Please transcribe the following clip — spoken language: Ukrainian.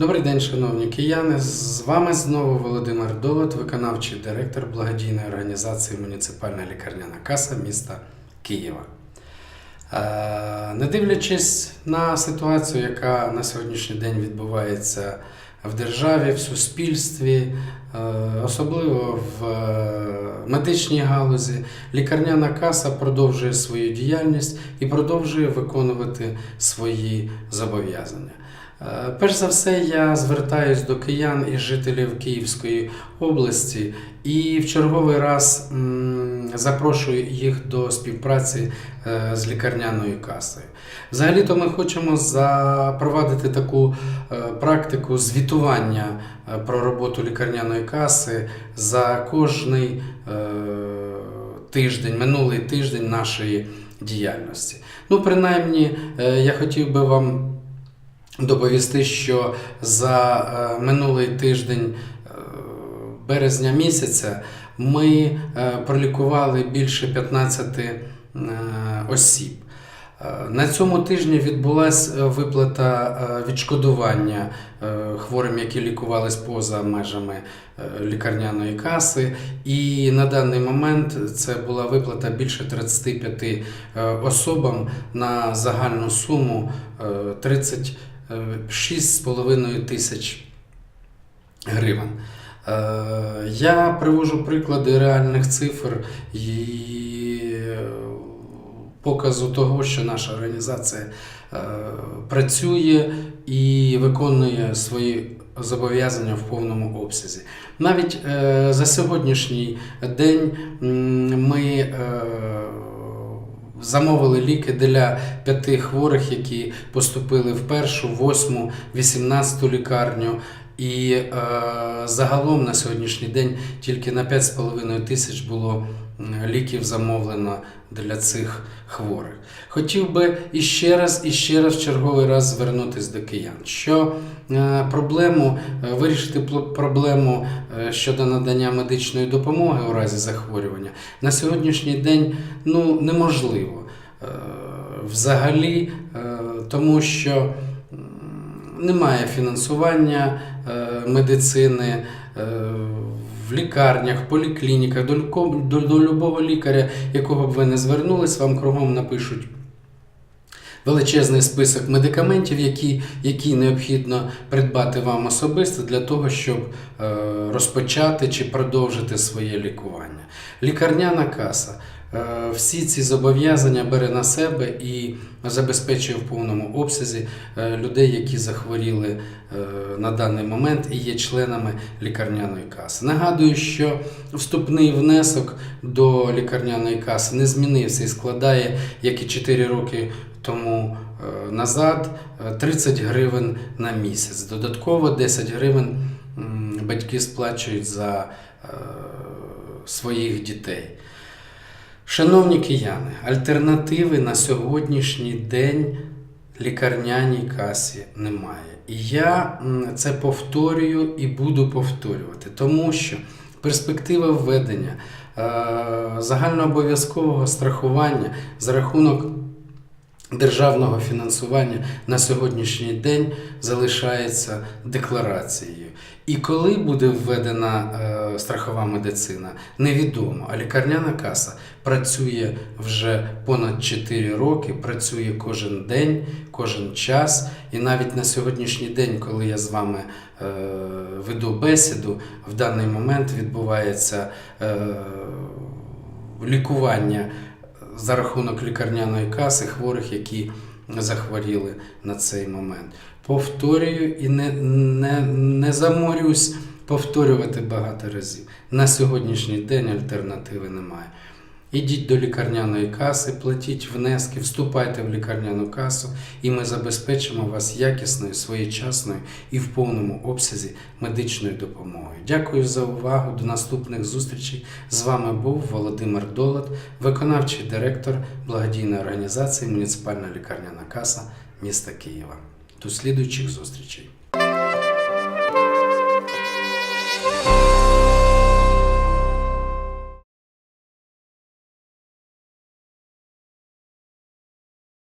Добрий день, шановні кияни. З вами знову Володимир Долот, виконавчий директор благодійної організації Муніципальна лікарняна каса міста Києва. Е, Не дивлячись на ситуацію, яка на сьогоднішній день відбувається в державі, в суспільстві, е, особливо в е, медичній галузі, лікарняна каса продовжує свою діяльність і продовжує виконувати свої зобов'язання. Е, Перш за все, я звертаюсь до киян і жителів Київської області і в черговий раз запрошую їх до співпраці е, з лікарняною касою. Взагалі-то ми хочемо запровадити таку е, практику звітування е, про роботу лікарняної каси за кожний тиждень, минулий тиждень нашої діяльності. Ну, принаймні, я хотів би вам доповісти, що за минулий тиждень березня місяця ми е, пролікували більше 15 е, осіб. Е, На цьому тижні відбулася виплата відшкодування хворим, які лікувались поза межами лікарняної каси. І на даний момент це була виплата більше 35 е, особам на загальну суму е, 30 6,5 тисяч гривень. Е, Я привожу приклади реальних цифр і е, показу того, що наша організація е, працює і виконує свої зобов'язання в повному обсязі. Навіть за сьогоднішній день ми замовили ліки для п'яти хворих, які поступили в першу, восьму, вісімнадцяту лікарню. І е, загалом на сьогоднішній день тільки на 5,5 тисяч було ліків замовлено для цих хворих. Хотів би іще раз і ще раз черговий раз звернутися до киян, що е, проблему е, вирішити проблему е, щодо надання медичної допомоги у разі захворювання на сьогоднішній день ну, неможливо. Е, Взагалі, е, тому що немає фінансування медицини е, в лікарнях, поліклініках, до любого лікаря, якого б ви не звернулись, вам кругом напишуть величезний список медикаментів, які, які необхідно придбати вам особисто для того, щоб е, розпочати чи продовжити своє лікування. Лікарняна каса. е, Всі ці зобов'язання бере на себе і забезпечує в повному обсязі е, людей, які захворіли на даний момент і є членами лікарняної каси. Нагадую, що вступний внесок до лікарняної каси не змінився і складає, як і 4 роки тому е, назад, е, 30 гривень на місяць. Додатково 10 гривень батьки сплачують за е, своїх дітей. Шановні кияни, альтернативи на сьогоднішній день лікарняній касі немає. І я це повторюю і буду повторювати, тому що перспектива введення е, загальнообов'язкового страхування за рахунок державного фінансування на сьогоднішній день залишається декларацією. І коли буде введена е, страхова медицина, невідомо. А лікарняна каса працює вже понад 4 роки, працює кожен день, кожен час. І навіть на сьогоднішній день, коли я з вами е, веду бесіду, в даний момент відбувається е, лікування за рахунок лікарняної каси хворих, які захворіли на цей момент. Повторюю і не, не, не заморюсь повторювати багато разів. На сьогоднішній день альтернативи немає. Ідіть до лікарняної каси, платіть внески, вступайте в лікарняну касу, і ми забезпечимо вас якісною, своєчасною і в повному обсязі медичною допомогою. Дякую за увагу. До наступних зустрічей. З вами був Володимир Долот, виконавчий директор благодійної організації Муніципальна лікарняна каса міста Києва. До слідуючих зустрічей.